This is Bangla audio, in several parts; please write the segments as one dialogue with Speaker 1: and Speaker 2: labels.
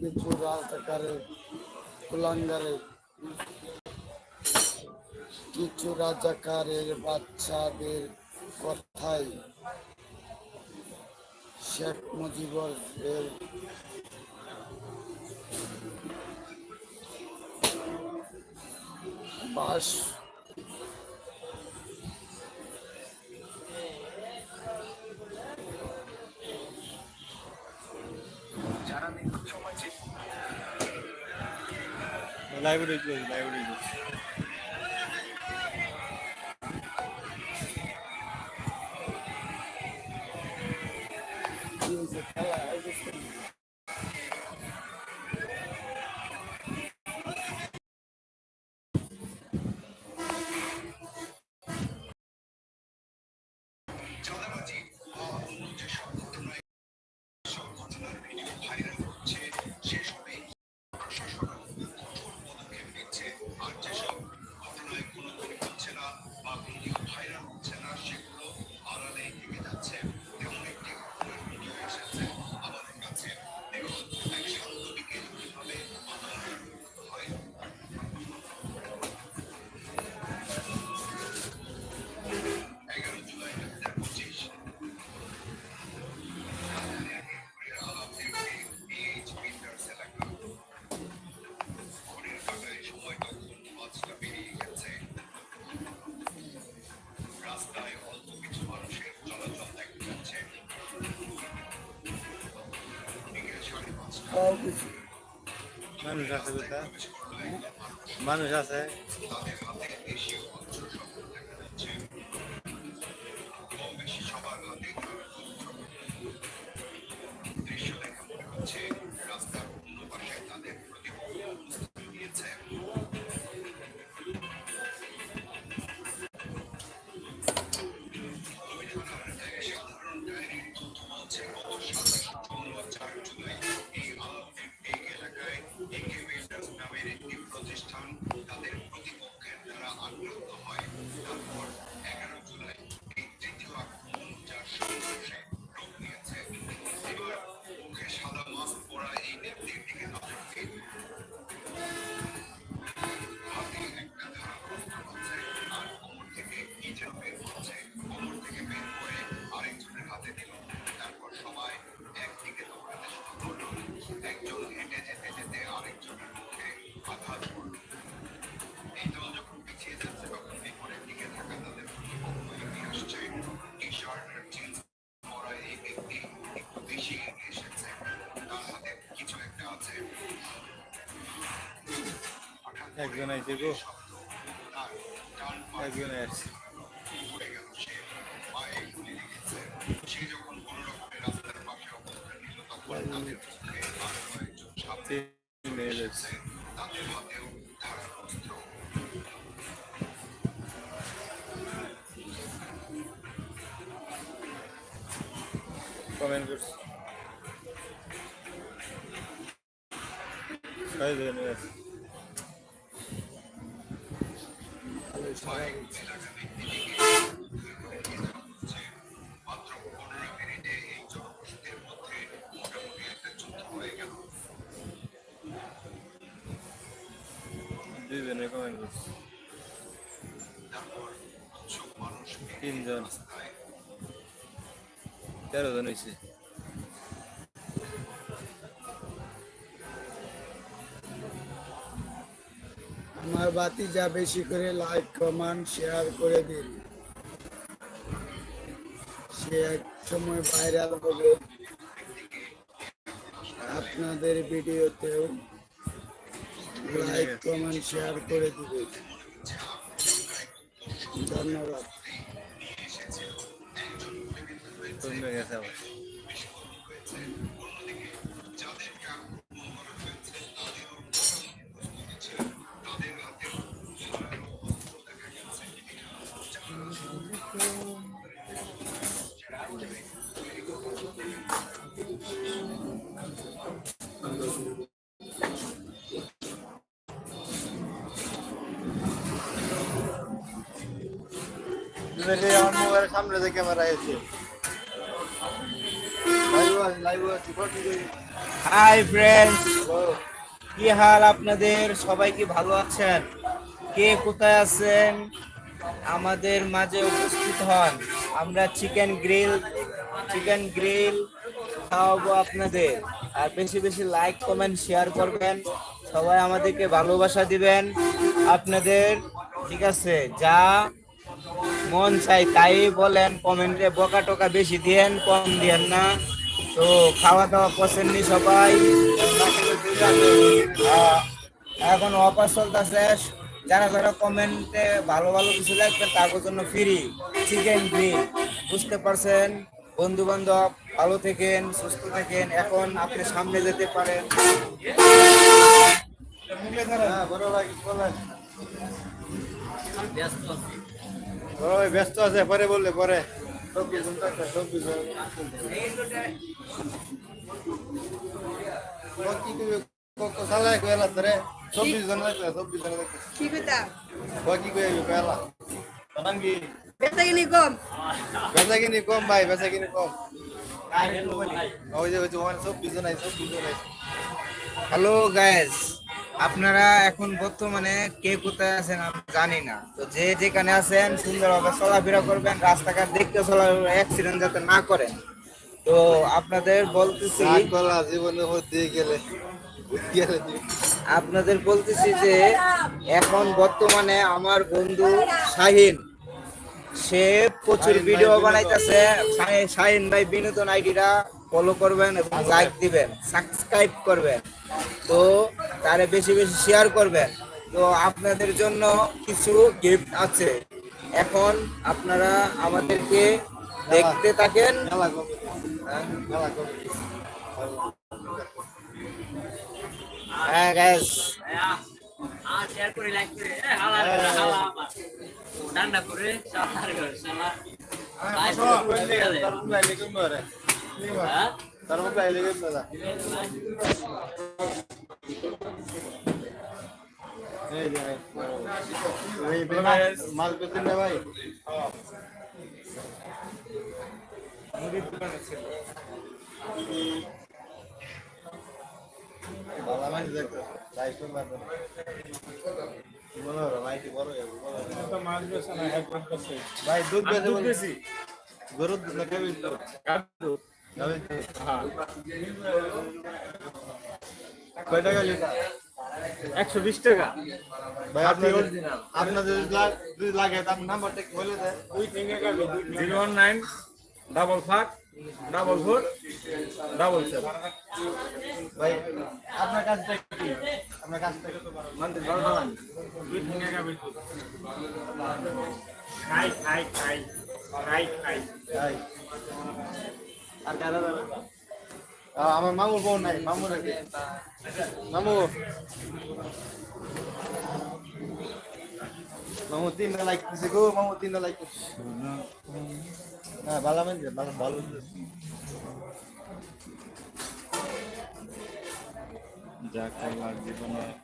Speaker 1: কিছু রাজাকারের কুলাঙ্গারে। কিছু রাজাকারের বাচ্চাদের কথাই শেখ মুজিবের বাস
Speaker 2: লাইব্রেরি গেছি লাইব্রেরি মানুষ আছে মানুষ আছে। একজন আইছে গো। একজন আসছে। কমেন্ট করছি। কমেন্ট করছি তিনজন। তেরো জন হয়েছে
Speaker 1: আমার বাতি যা বেশি করে লাইক, কমেন্ট, শেয়ার করে দিন। সে এক সময় ভাইরাল হবে। আপনাদের ভিডিওতেও লাইক, কমেন্ট, শেয়ার করে দিবেন ধন্যবাদ।
Speaker 2: সামনে যে ক্যামেরা আছে।
Speaker 3: হাই ফ্রেন্ডস কি হাল আপনাদের? সবাই কি ভালো আছেন? কে কোথায় আছেন? আমাদের মাঝে উপস্থিত হন। আমরা চিকেন গ্রিল চিকেন গ্রিল খাওয়াবো আপনাদের। আর বেশি বেশি লাইক কমেন্ট শেয়ার করবেন। সবাই আমাদেরকে ভালোবাসা দিবেন। আপনাদের ঠিক আছে যা মন চাই, তাই বলেন, কমেন্টে বকা টকা বেশি দিয়েন, কম দিয়েন না। তো খাওয়া দাওয়া পছন্দি সবাই। এখন অফার চলতেছে। যারা যারা কমেন্টে ভালো ভালো কিছু লাগবে তার জন্য ফ্রি চিকেন গ্রিল বুঝতে পারছেন? বন্ধু বান্ধব ভালো থাকেন, সুস্থ থাকেন। এখন আপনি সামনে যেতে পারেন।
Speaker 4: ব্যস্ত আছে পরে বললে পরে। চব্বিশ জন চব্বিশ জন
Speaker 5: কি কথা
Speaker 4: কি কই পেলা নাম কি
Speaker 5: বেচা কিনি কম।
Speaker 4: বেচা কিনি কম ভাই বেচা কিনি কম ওই যে ওই যে ওখানে চব্বিশ জন আছে চব্বিশ জন আছে
Speaker 3: হ্যালো গাইস আপনারা এখন বর্তমানে কে কোথায় আছেন আমি জানি না। তো যে যেখানে আছেন সুন্দরভাবে চলাফেরা করবেন রাস্তাঘাট দেখতে চলা অ্যাক্সিডেন্ট যাতে না করেন। তো আপনাদের বলতেছি
Speaker 4: জীবনের মধ্যে গেলে
Speaker 3: আপনাদের বলতেছি যে এখন বর্তমানে আমার বন্ধু শাহিন সে প্রচুর ভিডিও বানাইতেছে। শাহি- শাহিন ভাই বিনোদন আইডিটা ফলো করবেন এবং লাইক দিবেন সাবস্ক্রাইব করবেন। তো তারে বেশি বেশি শেয়ার করবেন। তো আপনাদের জন্য কিছু গিফট আছে। এখন আপনারা আমাদেরকে দেখতে থাকেন।
Speaker 4: মেলা কমে
Speaker 3: হ্যাঁ
Speaker 4: আইলে কমবে রে
Speaker 6: হ্যাঁ
Speaker 4: তার মুখে আইলে কমবে না এই যে এই ভাই পেতেন না ভাই ভালো মাইজ দেখতে লাইক করবা বলো মাইটি বড় যাবে ভাই দুধ গরুর দুধ না দুধ কয় টাকা লিটার
Speaker 7: একশো বিশ টাকা।
Speaker 4: ভাই আপনাদের আপনাদের যদি লাগ- যদি লাগে তার নাম্বারটা কি বলে দেন।
Speaker 7: Zero one nine double five double four double seven.
Speaker 4: ভাই আপনার কাজটা কি? আপনার কাজটা মানতে পারব
Speaker 7: দুই থেকে গাবি খাই খাই খাই খাই খাই
Speaker 4: ভাই আর যাবে? আ, আমার মামুর বোন নাই মামু নাকি মামু। মামু তিনটা লাইক দিছে গো মামু তিনটা লাইক হ্যাঁ ভালো মানে ভালো ভালো।
Speaker 7: যা করবার জীবনে আমি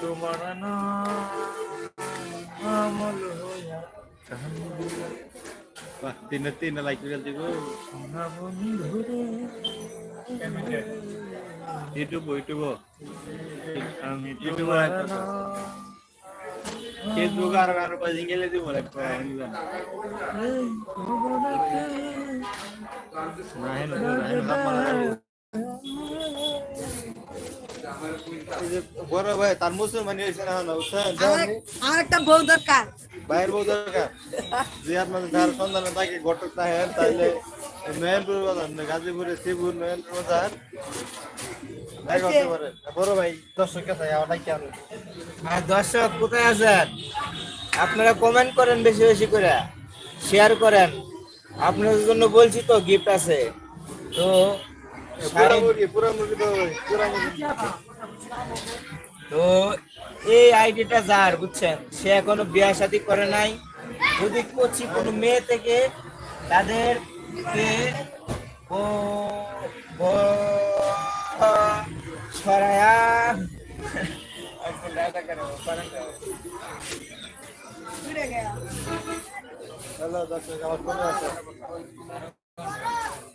Speaker 7: তোমার না আমল হইয়া
Speaker 4: তিনটা লাইক করে দিগো
Speaker 7: সোনা বন্ধুরে
Speaker 4: ইউটিউব ইউটিউব
Speaker 7: আমি
Speaker 4: ইউটিউব
Speaker 7: না।
Speaker 4: ফেসবুক আর আর পাই ইংলিশে দিব লাগবে না হেন বড় ভাই তার মুসলমানি হয়েছে না না
Speaker 5: আমার আমার একটা বউ দরকার।
Speaker 4: বাইরের বউ দরকার। যে আপনাদের যার সন্ধান থাকে ঘটক থাকেন তাহলে নয়নপুর বাজার গাজীপুরে নয়নপুর পারে বড় ভাই দর্শক আমার
Speaker 3: আর দর্শক কোথায় আছেন? আপনারা কমেন্ট করেন বেশি বেশি করে। শেয়ার করেন। আপনাদের জন্য বলছি তো গিফট আছে। তো
Speaker 4: তো
Speaker 3: এই আইডিটা যার, বুঝছেন? সে এখনও বিয়ে শাদী করে নাই। যদি করছি কোনো মেয়ে থেকে তাদের ছড়ায়া
Speaker 4: হ্যালো, দর্শক, আমার আছে।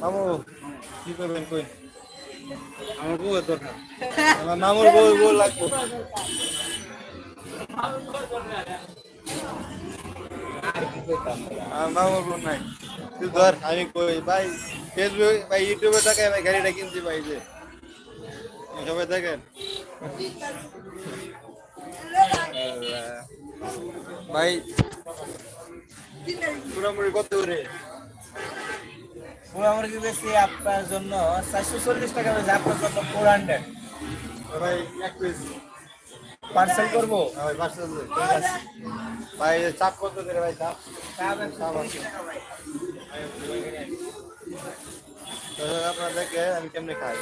Speaker 4: মামু, কি কই? আমার বউ আমার মামুর বউ মামুর নাই। তুই ধর, আমি কই? ভাই ফেসবুক ভাই ইউটিউবে টাকায় ভাই গাড়িটা কিনছি, ভাই, যে। সবাই দেখেন ভাই পুরোপুরি কত করে?
Speaker 3: পুরো মুরগি বেশি আপনার জন্য চারশো চল্লিশ টাকা বেশি আপনার জন্য ফোর হান্ড্রেড
Speaker 4: ভাই এক পিস
Speaker 3: পার্সেল করব?
Speaker 4: ভাই পার্সেল ভাই চাপ কত করে ভাই চাপ? তো আপনারা দেখে আমি কেমনে খাই?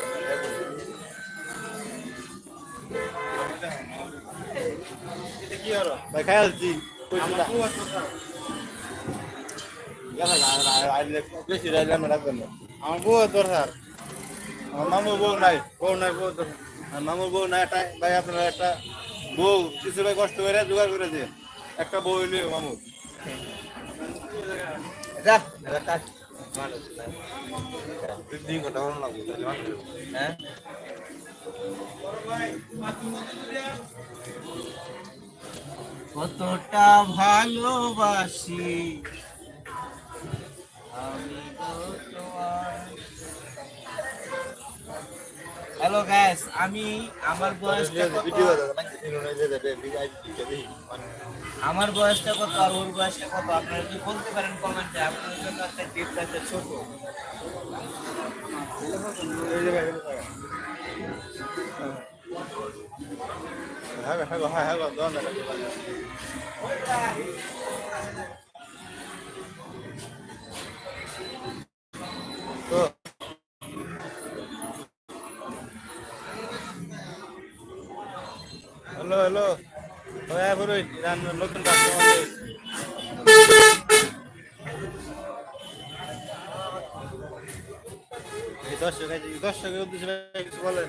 Speaker 4: ভাই খাই আসছি আমরা বউ দরকার। আমার মামুর বউ নাই বউ নাই বউ দরকার। মামুর বউ নাই একটা ভাই আপনারা একটা বউ কিছু ভাই কষ্ট করে জোগাড় করে দিয়ে একটা বউ হইলে মামুর।
Speaker 3: যা
Speaker 4: লাগবে
Speaker 3: হ্যাঁ? কতটা ভালোবাসি। আমি হ্যালো গ্যাস আমি আমার বয়সটা
Speaker 4: ভিডিও
Speaker 3: আমার বয়সটা কত আর ওর বয়সটা কত? আপনারা যদি বলতে পারেন কমেন্টে? আপনার জন্য একটা টিপস আছে ছোট।
Speaker 4: হ্যাঁ হ্যাঁ হ্যাঁ হ্যাঁ দোকান হ্যালো হ্যালো হ্যাঁ বলুন নতুন কাস্টমার দর্শক দর্শকের উদ্দেশ্যে কিছু বলেন।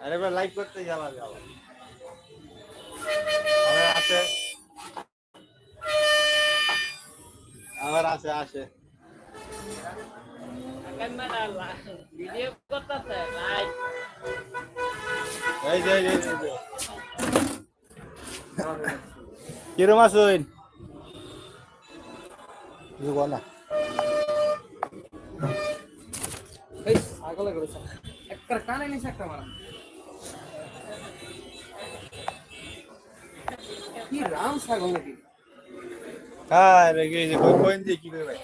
Speaker 4: ভাই ভাই ভাই আরে ভাই লাইক করতে যাওয়া যাও আবার আছে আবার আছে আছে
Speaker 6: ভিডিও করতেছে লাইক
Speaker 4: এই যে। কিরম আছেন
Speaker 6: আগলে করেছে। একটা কানে নিছে একটা মারা কি রাম ছাগল নাকি?
Speaker 4: হ্যাঁ রে যে কই দিয়ে কি করে ভাই